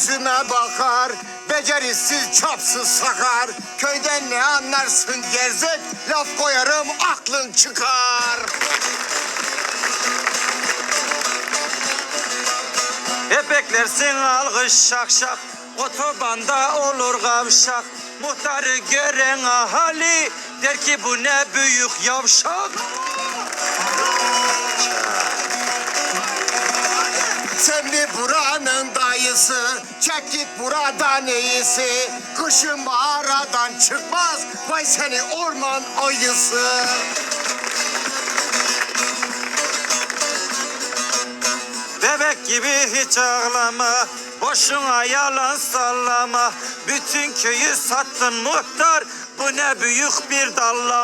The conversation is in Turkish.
yüzüme bakar Becerisiz çapsız sakar. Köyden ne anlarsın gerzek Laf koyarım aklın çıkar. Hep beklersin alkış şak şak Otobanda olur kavşak. Muhtarı gören ahali Der ki bu ne büyük yavşak Sen mi buranın dayısı Çek git buradan iyisi Kışın mağaradan çıkmaz Vay seni orman ayısı. Bebek gibi hiç ağlama Boşuna yalan sallama. Bütün köyü sattın muhtar Bu ne büyük bir dallama